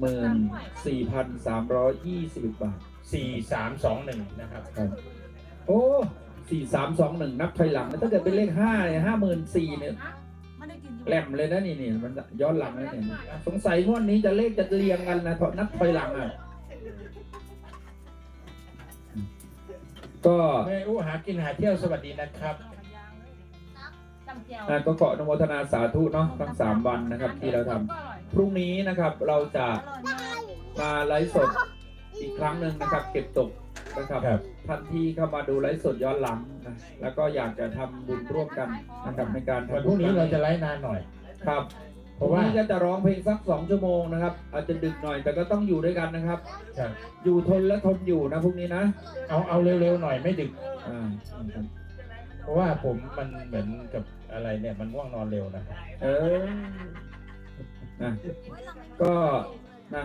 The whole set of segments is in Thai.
หมื่นสี่พันสามร้อยยี่สิบบาท สี่สามสองหนึ่งนะครับ ครับ โอ้สี่สามสองหนึ่งนับถอยหลังนะถ้าเกิดเป็นเลขห้าเนี่ยห้าหมื่นสี่เนี่ยไม่ได้กินแหลมเลยนะนี่นี่มันย้อนหลังนะเนี่ยสงสัยงวดนี้จะเลขจะเรียงกันนะเพราะนับถอยหลังอะก็แม่อู้หากินหาเที่ยวสวัสดีนะครับจำเจียวอะก็ขออนุโมทนาสาธุเนาะทั้งสามวันนะครับที่เราทำ พรุ่งนี้นะครับเราจะมาไลฟ์สดอีกครั้งหนึ่งนะครับ เก็บตกนะครับครับ ท่านที่เข้ามาดูไลฟ์สดย้อนหลังนะแล้วก็อยากจะทำบุญร่วมกันนะครับในการวันทำพรุ่งนี้เราจะไลฟ์นานหน่อย ครับเพราะว่าพงนี้ก็จะร้องเพลงสักสองชั่วโมงนะครับ อาจจะดึกหน่อยแต่ก็ต้องอยู่ด้วยกันนะครับ ครับอยู่ทนและทนอยู่นะพรุ่งนี้นะเอาเอาเร็วๆหน่อยไม่ดึก อ่านะครับเพราะว่าผมมันเหมือนกับอะไรเนี่ยมันง่วงนอนเร็วนะครับเออ นะก็นะ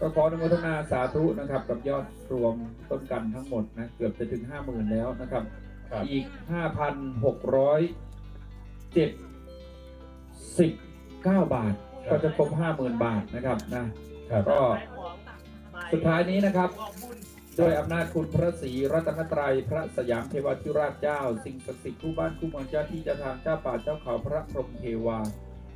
ก็ขออนุโมทนาสาธุนะครับ กับยอดรวมต้นกันทั้งหมดนะเกือบจะถึงห้าหมื่นแล้วนะครับครับอีกห้าพันหกร้อยเจ็ดสิบเก้าบาท ก็จะครบห้าหมื่นบาทนะครับนะครับก็สุดท้ายนี้นะครับด้วยอำนาจคุณพระศรีรัตนตรัยพระสยามเทวาธิราชเจ้า สิ่งศักดิ์สิทธิ์คู่บ้านคู่เมืองเจ้าที่เจ้าทางเจ้าป่าเจ้าเขาพระพรหมเทวา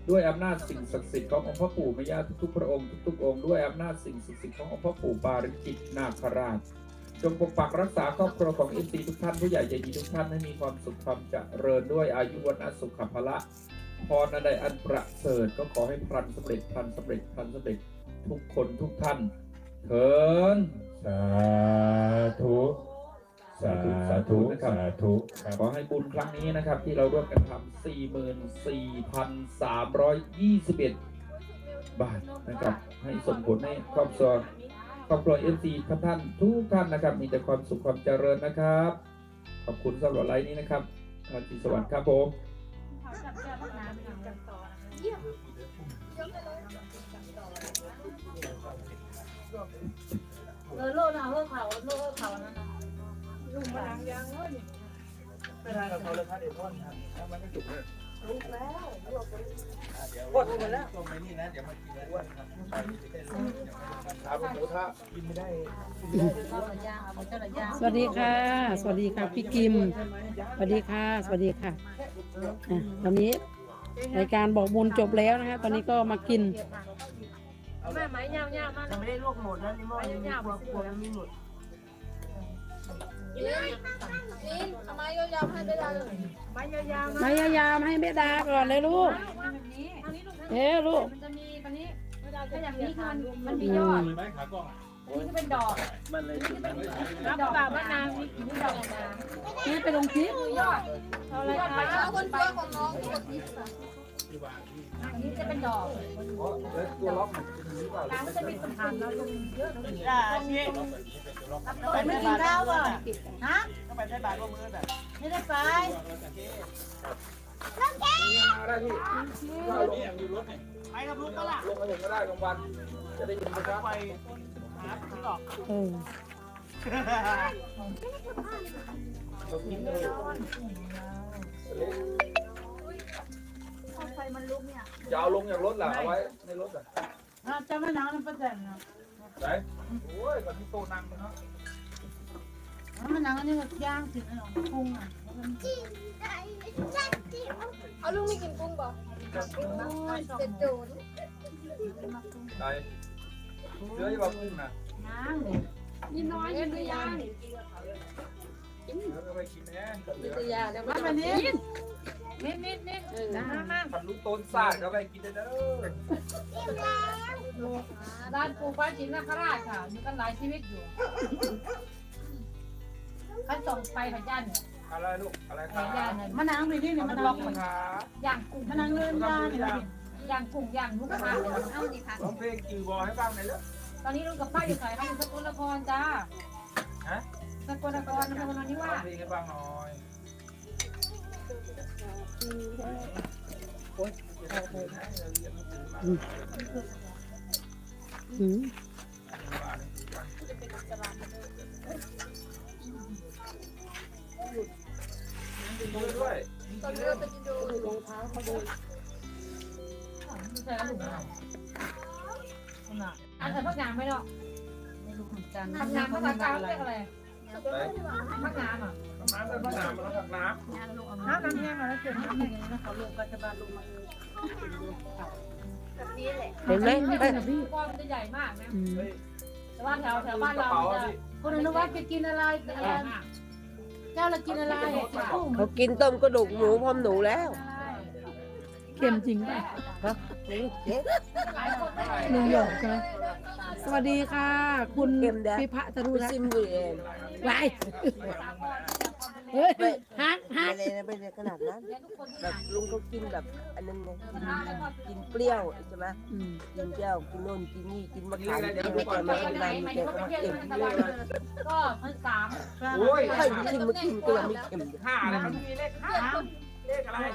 ด้วยอำนาจสิ่งศักดิ์สิทธิ์ขององค์พระปู่ม่ย่าทุกๆพระองค์ทุกๆองค์ด้วยอำนาจสิ่งศักดิ์สิทธิ์ขององค์พระปู่ปาริจิตนาคราชจงปกปักรักษาครอบครัวของเอซีทุกท่านผู้ใหญ่ใจดีทุกท่านให้มีความสุขความเจริญด้วยอายุวันสุขภละพรอันใดอันประเสริฐก็ขอให้พลันสำเร็จพลันสำเร็จพลันสำเร็จทุกคนทุกท่านเถินสาธุ สาธุนะครับสาธุครับขอให้บุญครั้งนี้นะครับ ที่เราร่วมกันทำ44,321 บาทนะครับ ให้สมผลให้ครอบครัวครอบครัวเอฟซีทุกท่านทุกท่านนะครับ มีแต่ความสุขความเจริญนะครับ ขอบคุณสำหรับไลน์นี้นะครับราตรีสวัสดิ์ครับผมเออโลดนะโลดเขาโลดเขานั่นนะ ลุงมาล้างยางแล้วนี่ไม่ทานกับเขาเลยครับเดี๋ยวพ่นครับถ้ามันไม่จุกเลยลุกแล้วลวกไปพ่นมดแล้วตัวไม่นี่นะเดี๋ยวมากินอ้วนครับครับหมูทะกินไม่ได้สวัสดีค่ะ สวัสดีค่ะพี่กิม สวัสดีค่ะ สวัสดีค่ะตอนนี้รายการบอกบุญจบแล้วนะคะ ตอนนี้ก็มากินแม่ไม้ยาวๆมากไม่ได้ลวกหมดนะนี่หม้อยังมีครัวครัวยังมีหมด นี่ทำไมยาวๆให้ได้เลยไม้ยาวๆนะมายามให้เมดาก่อนเลยลูกทางนี้ลูกเอ้ลูกมันจะมีตอนนี้ถ้าอย่างนี้คือมันมันมียอดไม้ขากล้องอันนี้ก็เป็นดอก มันเลยอันนี้เป็นดอกแบบมะนาวนี่นี่ดอกมะนาวนี่ไปลงคลิปยอดเอาอะไรคะเอาคนตัวของน้องกด ที่อันนี้จะเป็นดอกแล้วตัวล็อกมันจะมีหรือเปล่าร้านจะมีสะพานเราลงเยอะเลยอ่านี่ไปไม่กินข้าวอะฮะก็ไปใช้บาทก็มือแต่ไม่ได้ไปได้ที่ไปกับลุงก็ล่ะลงมาถึงก็ได้กลางวันจะได้ยินนะครับไปหาที่ดอกเออเรากินเลย ไฟมันลุกเนี่ยจะเอาลงจากรถเหรอเอาไว้ในรถเหรอจะไม่น้ำมันประเด็นนะไหนโอ้ยก่อนที่โตนั่งนะมันน้ำอันนี้มันย่างถึงไอ้หนองกุ้งอะเอาลุงไม่กินกุ้งบ่เจ็ดจูนไหนเนื้อจะแบบกุ้งนะน้ำเลยนี่น้อยยังไม่ย่าง กินแน่เหลือยาเดี๋ยวมามาแบบนี้นี้นิดนิดนิดน้ำน้ำผัดลูกต้นซาดก็ไปกินได้เด้อร้านปูป้าจินนาคราชค่ะมีกันหลายชีวิตอยู่ขั้นส่งไปพยันอะไรลูกอะไรครับยันเนี่ยมะนาวไปนี่เนี่ยมะนาวเหมือนขาย่างกุ้งมะนาวเลื่อนย่างเนี่ยย่างกุ้งอย่างลูกกระทะเอาดิค่ะร้องเพลงจือบอให้ฟังหน่อยเด้อตอนนี้ลุงกับป้าอยู่ไหนคะอยู่สกลนครจ้าฮะ สกลนครนครนนิร้วาองสเพลงให้ฟังหน่อยอืมด้วยตอนนี้เราไปกินดูไม่ใช่แล้วลุงน่ะอันแต่พักงานไม่หรอกไม่รู้เหมือนกันพักงานภาษากลางเรียกอะไร พักงานอะน้ำเป็นน้ำมันน้ำน้ำน้ำแห้งมาแล้วเกิดน้ำแห้งแล้วเขาลงกันจะบานลงมาเองแบบนี้แหละเห็นไหมเป็นพี่ก้อนมันจะใหญ่มากนะแต่ว่าแถวแถวบ้านเราจะคุณอนุวัฒน์จะกินอะไรอะไรเจ้าละกินอะไรเขากินต้มกระดูกหมูพร้อมหนูแล้วเค็มจริงป่ะเจ๊หลายคนไม่งหยอกใช่ไหม สวัสดีค่ะ คุณเค็มแดง พิพะตรุดูรักซิมบุรีเองไว้เฮ้ยฮักฮัไม่กเลยไม่เลยขนาดนั้นทุกคนแบบลุงเขากินแบบอันนั้นไงกินกินเปรี้ยวใช่ไหมอืมกินเปรี้ยวกินโน่นกินนี่กินมะขามกินอะไรแต่ไม่เป็นไรมีแต่ความเค็มก็พันสามโอ้ยใครกินมากินก็ยังไม่เค็มอยู่ห้าอะไรมันมีเลขห้าเลขอะไร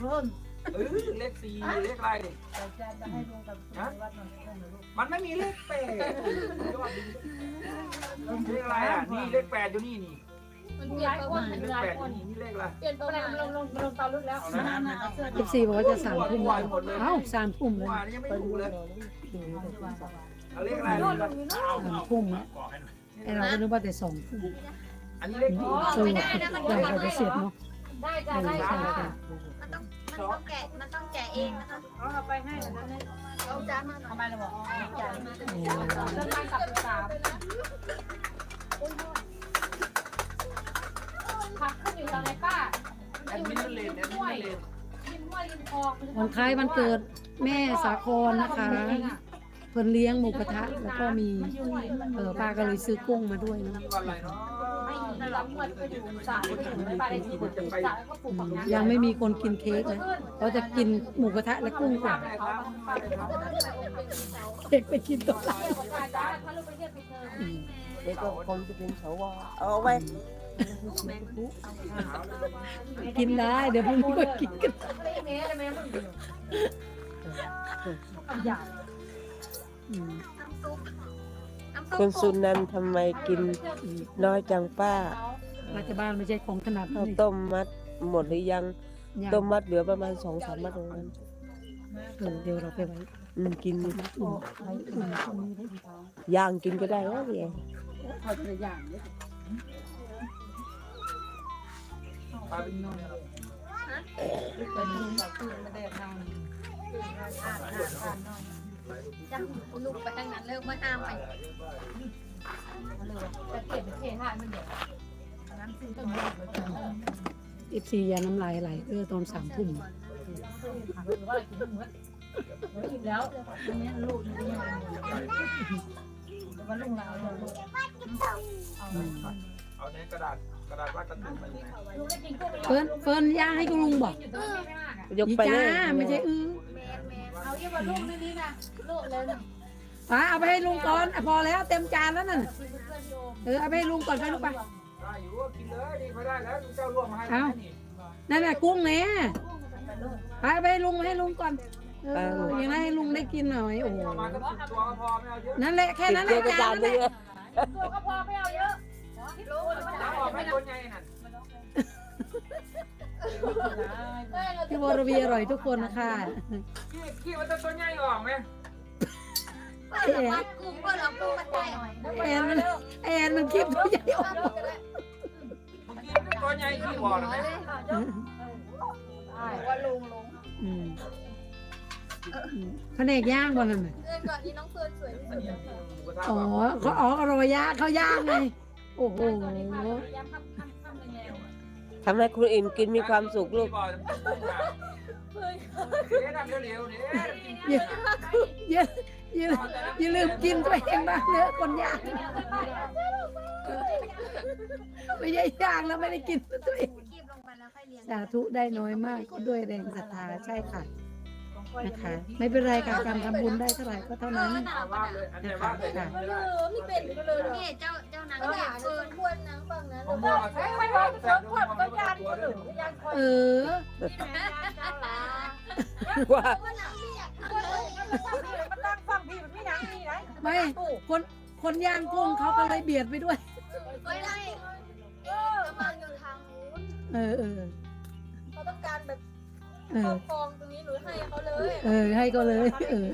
เพิ่ม เออเลขสี่เลขอะไร แต่จะจะให้ลงกับวัดหน่อยมันไม่มีเลขแปดเลขอะไรอะนี่เลขแปดอยู่นี่นี่มันเปลี่หยนลายประคนมาณเลขหลายแปดคนนี่นี่เลขอะไรเปลี่ยนประอะไรมาณลงลงลงเตาลึกแล้วเอานะเอฟซีบอกว่าจะสามทุ่มแล้วเอ้าสามทุ่มเมื่แล้อววานนี้ยังไม่ถูกเลยเอาเลขอะไรโน่นลงอยู่โน่นสามทุ่มแล้วไอเราก็นึกว่าแต่สองทุ่มอันนี้เลขสสี่รุปใหญ่กว่าจะเสร็จเนาะได้จ้ะใช่ได้ใช่จ้ะค่ะ มันต้องแกะมันต้องแกะเองนะคะเอาไปให้แล้วนะเอาจานมาหน่อยทำไมล่ะบอกจานมาโอ้เดินทางกลับสามผักขึ้นอยู่ทางไหนป้าแอดมินเลนแอดมินเลนริมห้วยริมคลองวันคล้ายวันเกิดแม่สาครนะคะเพิ่นเลี้ยงหมูกระทะแล้วก็มีเออป้าก็เลยซื้อกุ้งมาด้วยนะ นี่วันอะไรเนาะไม่มีรับเงินไปอยู่สายไปอยู่ไม่ไปได้ที่สายก็ปลูกผักนะยังไม่มีคนกินเค้กเลยเราจะกินหมูกระทะและกุ้งก่อนอะไรครับอะไรครับเค้กไปกินตัวหลังถ้าลูกไปเที่ยวไปเจออืมเด็กก็คงจะเป็นสวเอาไว้กินได้เดี๋ยวพรุ่งนี้ก็กินกันไม่ได้เมย์เล คุณสุนันท์ทำไมกินน้อยจังป้ารัฐบาลไม่ใช่ของถนัดข้าวนี่ต้มมัดหมดหรือยัง ยังต้มมัดเหลือประมาณสองสามมัดตรงนั้นเออเดี๋ยวเราไปไว้อืมกินอยู่อุ่นไว้อุ่นตรงนี้ได้ดีย่างกินก็ได้แล้วเนี่ยพอ จะอย่างนี้ปลาเป็นนอนจังลูกไปทางนั้นเลิกมาห้ามไปแต่เก็บไปเทท่ามันเดี๋ยวน้ำซึมต้นไม้อีซียาน้ำลายไหลเออตอนสามทุ่มหรือว่ากินเหมือนกินแล้วอันนี้ลูกนี่ยังว่าลุงเราลูกอืมเอาในกระดาษกระดาษวาดการ์ตูนมายังไงลุงได้กินกุ้งเฟิร์นเฟิร์นย่างให้คุณลุงบอกอยู่ตรงนี้ไม่มากอะยกอีไปเลจ้ายไม่ใช่อื้อ ที่ว่าลูกนี่นี่นะลูกเลยนะป้าเอาไปให้ลุงก่อนอะพอแล้วเต็มจานแล้วนั่นน่ะเพื่อนโยมเออเอาไปให้ลุงก่อนไปลูกไปได้อยู่กินเลยนี่เขาได้แล้วเจ้าลวกมาให้นี่นั่นน่ะกุ้งเนี่ยไปเอาไปให้ลุงให้ลุงก่อนเอออย่างนั้นให้ลุงได้กินหน่อยโอ้โหประมาณสักสิบตัวก็พอไม่เอาเยอะนั่นแหละแค่นั้นแหเจละอกระจาจานนนั่นเลแหยละตัวก็พอไม่เอาเยอะน้ำออกไม่ตัวใหญ่น่ะ พี่วรวีอร่อยทุกคนนะคะขี้ขี้มันจะตัวใหญ่ออกไหมเปิดวัดกุ้งเปิดเอากุ้งมาใส่หน่อยแอนมันแอนมันคลิปตัวใหญ่ออกขี้มันตัวใหญ่ขี้บ่อหรือไหมว่าลุงลงอืมอืมแผนกย่างบอลนั่นน่ะเดือนก่อนนี้น้องเฟิร์นสวยที่สุดเลยค่ะหมูกระทะอ๋อเขาอ๋ออร่อยย่างเขาย่างไงโอ้โห ทำให้คุณอิ่มกินมีความสุขลูกอย่าอย่าอย่าอย่าลืมกินตัวเองบ้างเนื้อคนยากไม่ใช่ยากแล้วไม่ได้กินตัวเองสาธุได้น้อยมากก็ด้วยแรงศรัทธาใช่ค่ะ นะคะ ไม่เป็นไรค่ะการทำบุญได้เท่าไหร่ก็เท่านั้นวาดเลยอันไหนวาดเลยค่ะเออไม่เป็นก็เลยนี่เจ้าเจ้านางเนี่ยเฟิร์นควรนางฝั่งนั้นผมบอกแซ่บแซ่บแซ่บแซ่บก็ยานตัวหนึ่งเออว่าว่าหลังเรียกมันตั้งฟังพี่มันไม่ยังนี่ไหนไม่คนคนย่างกุ้งเขาก็เลยเบียดไปด้วยไว้ไล่กำลังอยู่ทางนู้นเออเออ เอครออบครองตรงนี้หนูให้เขาเลย เออ ให้ก็เลย เออ